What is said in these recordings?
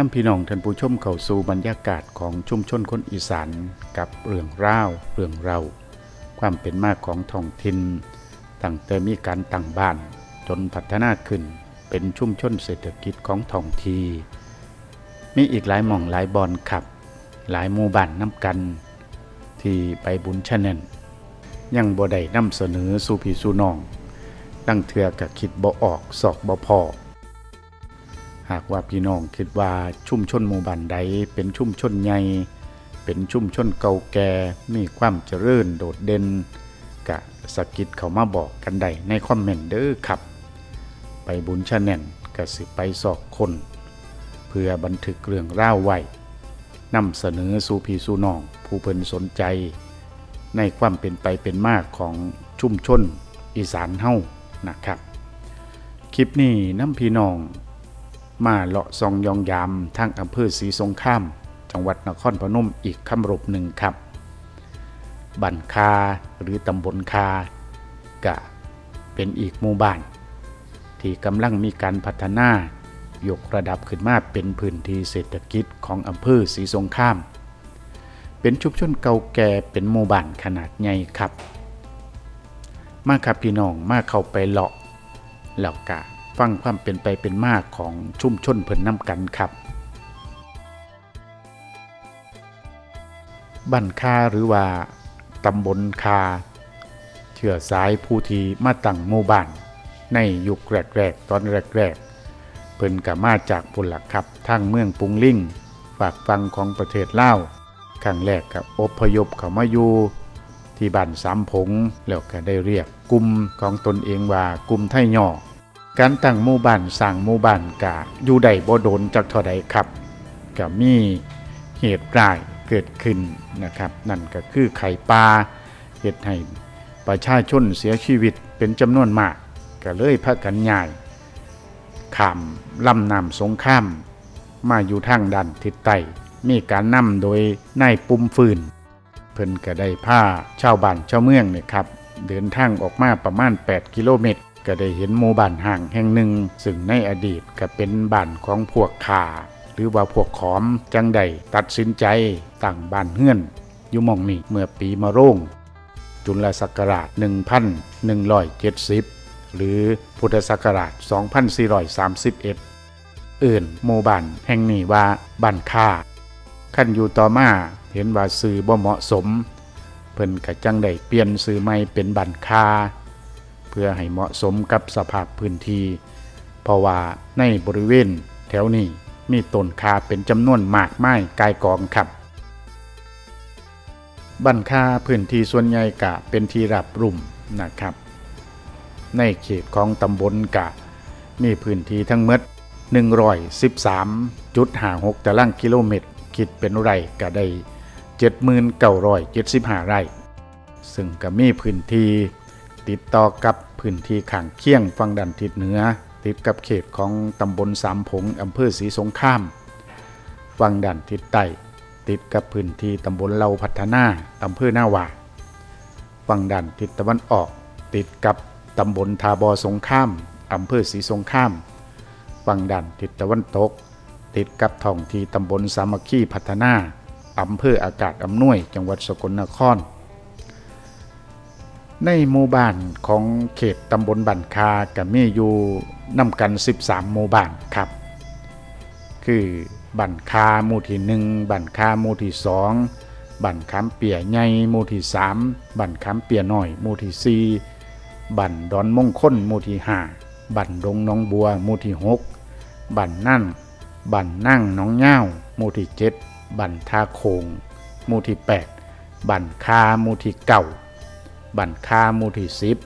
นำพี่น้องท่านผู้ชมเข้าสู่บรรยากาศของชุมชนคนอีสานกับเรื่องราวเรื่องเรา ความเป็นมาของท้องถิ่นตั้งแต่มีการตั้งบ้าน จนพัฒนาขึ้นเป็นชุมชนเศรษฐกิจของท้องทีมีอีกหลายหม่องหลายบอนขับ หลายหมู่บ้านน้ำกัน ที่ไปบุญชะแนนยังบ่ได้นำเสนอสู่พี่สู่น้องตั้งเถื่อกับคิดบ่ออกสอกบ่พอ หากว่าพี่น้องคิดว่าชุมชนหมู่บ้านใดเป็นชุมชนใหญ่เป็นชุมชนเก่าแก่มีความเจริญโดดเด่นกะสะกิดเขามาบอกกันได้ในคอมเมนต์เด้อครับ ไปบุญชะแนนกะสิไปสอกคน เพื่อบันทึกเรื่องร่าวไว้นำเสนอสู่พี่สู่น้อง ผู้เพิ่นสนใจ ในความเป็นไปเป็นมากของชุมชนอีสานเฮ้านะครับ คลิปนี้น้ำพี่น้อง มาเลาะซองยองยามทางอำเภอศรีสงครามจังหวัดนครพนมอีกคำรบหนึ่งครับ บันคาหรือตำบลคากะเป็นอีกหมู่บ้าน ที่กำลังมีการพัฒนายกระดับขึ้นมาเป็นพื้นที่เศรษฐกิจของอำเภอศรีสงคราม เป็นชุมชนเก่าแก่เป็นหมู่บ้านขนาดใหญ่ครับ มาครับพี่น้องมาเข้าไปเลาะแล้วกะ ฟังความเป็นไปเป็นมากของชุ่มชนเพิ่นน้ำกันครับบ้านคาหรือว่าตำบลคาเชื่อสายผู้ที่มาตั้งหมู่บ้าน ในยุคแรกๆตอนแรกๆเพิ่นก็มาจากพุ่นหลักครับทางเมืองปุงลิ่งฝากฟังของประเทศลาวครั้งแรกกับอพยพเขามาอยู่ที่บ้านสามผงแล้วก็ได้เรียกกลุ่มของตนเองว่ากลุ่มไทยย่อ การตั้งหมู่บ้านสร้างหมู่บ้านกะอยู่ใดบ่โดนจักเท่าใดครับก็มีเหตุร้ายเกิดขึ้นนะครับ นั่นก็คือไข่ปลาเหตุให้ประชาชนเสียชีวิตเป็นจำนวนมาก ก็เลยพากันย้ายข้ามลำน้ำสงคราม มาอยู่ทางด้านทิศใต้มีการนำโดยนายปุ่มฟืน เพิ่นก็ได้ผ้าชาวบ้านชาวเมืองเนี่ยครับ เดินทางออกมาประมาณ 8 กิโลเมตร ก็ได้เห็นหมู่บ้านห่างแห่งหนึ่ง ซึ่งในอดีตก็เป็นบ้านของพวกข่า หรือว่าพวกขอมจังใดตัดสินใจตั้งบ้านเฮือนอยู่มองนี้เมื่อปีมะโรงจุลศักราช 1170 หรือพุทธศักราช 2431 เอื่นหมู่บ้านแห่งนี้ว่าบ้านค่าขั้นอยู่ต่อมาเห็นว่าสื่อบ่เหมาะสม เพิ่นก็จังได้เปลี่ยนสื่อใหม่เป็นบันคา พื่อให้เหมาะสมกับสภาพพื้นที่ เพราะว่าในบริเวณแถวนี้มีต้นคาเป็นจำนวนมากไม้กายกองครับบันคาพื้นที่ส่วนใหญ่กะเป็นที่รับรุ่มนะครับ ในเขตของตำบลกะ มีพื้นที่ทั้งหมด113.56ตารางกิโลเมตร คิดเป็นไร่ก็ได้ 7,975 ไร่ ซึ่งก็มีพื้นที่ติดต่อกับ พื้นที่ข้างเคียงฝั่งด้านทิศเหนือ ติดกับเขตของตำบลสามผงอำเภอศรีสงครามฝั่งด้านทิศใต้ติดกับพื้นที่ตำบลเลาพัฒนาอำเภอหน้าหวาฝั่งด้านทิศตะวันออก ติดกับตำบลทาบอสงครามอำเภอศรีสงครามฝั่งด้านทิศตะวันตก ติดกับท้องที่ตำบลสามัคคีพัฒนาอำเภออากาศอำนวย จังหวัดสกลนคร ในหมู่บ้านของเขตตำบลบันคากับมีอยู่นำกัน 13 หมู่บ้านครับ คือบันคาหมู่ที่หนึ่งบันคาหมู่ที่สองบันคำเปียใหญ่หมู่ที่สามบันคำเปียน้อยหมู่ที่สี่บันดอนมงคลหมู่ที่ห้าบันดงน้องบัวหมู่ที่หกบันนั่งบันนั่งน้องเง่าหมู่ที่เจ็ดบันท่าโคงหมู่ที่แปดบันคาหมู่ที่เก้า บันคาหมู่ที่สิบ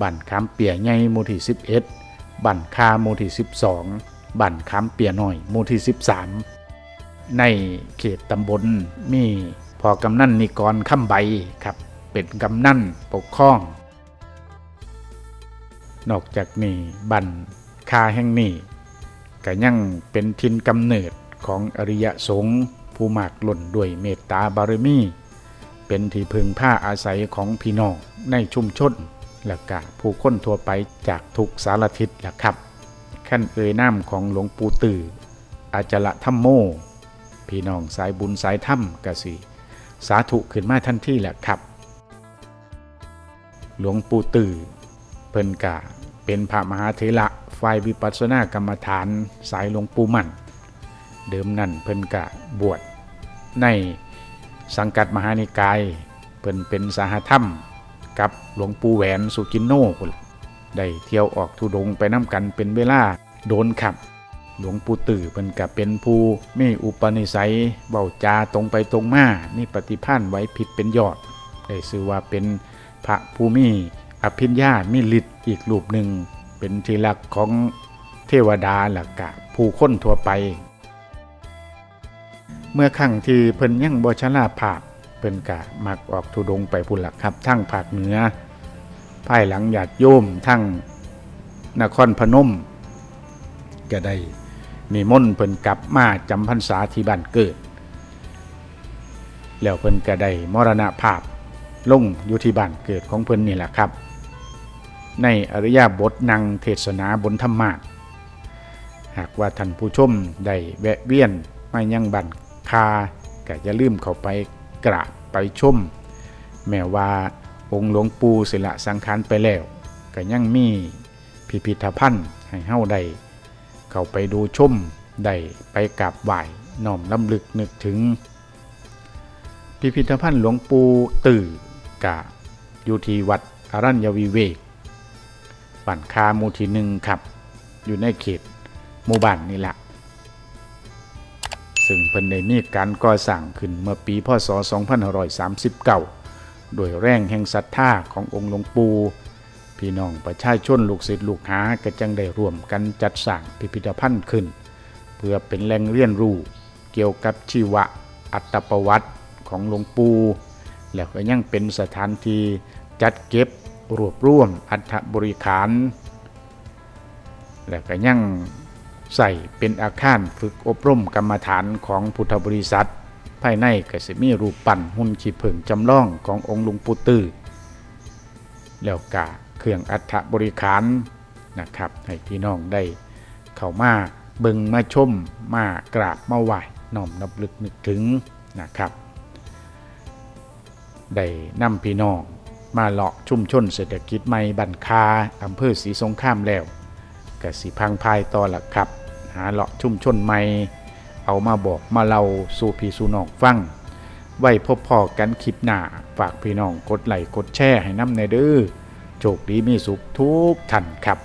บันคำเปียใหญ่หมู่ที่สิบเอ็ดบันคาหมู่ที่สิบสองบันคำเปียหน้อยหมู่ที่สิบสามในเขตตำบลมีพอกำนันนิกรคำใบครับ เป็นกำนันปกครอง นอกจากนี้บันคาแห่งนี้ก็ยังเป็นทินกำเนิดของอริยสงฆ์ผู้มากล้นด้วยเมตตาบารมี เป็นที่พึงผ้าอาศัยของพี่น้องในชุมชนและกะผู้คนทั่วไปจากทุกสารทิศแหละครับ ขั้นเอ่ยน้ำของหลวงปู่ตื่ออาจละธรรมโม พี่น้องสายบุญสายธรรมกสิสาธุขึ้นมาทันทีแหละครับ หลวงปู่ตื่อเพิ่นกะเป็นพระมหาเถระฝ่ายวิปัสสนากรรมฐานสายหลวงปู่มั่น เดิมนั่นเพิ่นกะบวชใน สังกัดมหานิกายเพิ่นเป็นสหธรรม กับหลวงปู่แหวนสุกินโนพุ่นได้เที่ยวออกทุดงไปน้ำกันเป็นเวลาโดนขับ หลวงปู่ตื่อเพิ่นกับเป็นผู้มีอุปนิสัยเบาจาตรงไปตรงมานี่ปฏิภาณไว้ผิดเป็นยอด ได้ชื่อว่าเป็นพระภูมิอภิญญามีฤทธิ์อีกรูปหนึ่งเป็นที่รักของเทวดาหลักกะผู้คนทั่วไป เมื่อครั้งที่เพิ่นยังบ่ชราภาพเพิ่นกะมักออกทุดงไปพุ่นละครับ ทั้งภาคเหนือภายหลังญาติโยมทั้งนครพนม ก็ได้นิมนต์เพิ่นกลับมาจำพรรษาที่บ้านเกิด แล้วเพิ่นก็ได้มรณภาพลงอยู่ที่บ้านเกิดของเพิ่นนี่แหละครับ ในอริยบทนางเทศนาบนธรรมะหากว่าท่านผู้ชมได้แวะเวียนมายังบ้าน คาก็อย่าลืมเข้าไปกราบไปชม แม้ว่าองค์หลวงปู่ศิละสังขารไปแล้ว ก็ยังมีพิพิธภัณฑ์ให้เฮาได้เข้าไปดูชมได้ไปกราบไหว้น้อมลำลึกนึกถึง พิพิธภัณฑ์หลวงปู่ตื่อกะอยู่ที่วัดอรัญญวิเวกบ้านคามูทีหนึ่งครับ อยู่ในเขตหมู่บ้านนี่แหละ ซึ่งเพิ่นได้มีการก่อสร้างขึ้นเมื่อปีพศ 2539 โดยแรงแห่งศรัทธาขององค์หลวงปู่พี่น้องประชาชนลูกศิษย์ลูกหาก็จังได้ร่วมกันจัดสร้างพิพิธภัณฑ์ขึ้น เพื่อเป็นแหล่งเรียนรู้เกี่ยวกับชีวะอัตประวัติของหลวงปู่แล้วก็ยังเป็นสถานที่จัดเก็บรวบรวมอัฐบริขาร แล้วก็ยัง ใส่เป็นอาคารฝึกอบรมกรรมฐานของพุทธบริษัท ภายในก็สิมีรูปปั้นหุ่นขี้ผึ่งจำลองขององค์ลวงปู่ตือแล้วกะเครื่องอัฐบริขารนะครับ ให้พี่น้องได้เข้ามาเบิงมาชมมากราบมาไหว้น้อมนับลึกนึกถึงนะครับ ได้นำพี่น้องมาเลาะชุมชนเศรษฐกิจใหม่บันคาอำเภอศรีสงครามแล้ว กสิพังพายต่อละครับ หาเลาะชุ่มชนใหม่ เอามาบอกมาเล่าสู่พี่สู่น้องฟัง ไว้พบพอกันคลิปหน้า ฝากพี่น้องกดไลค์กดแชร์ให้น้ำในเด้อโชคดีมีสุขทุกท่านครับ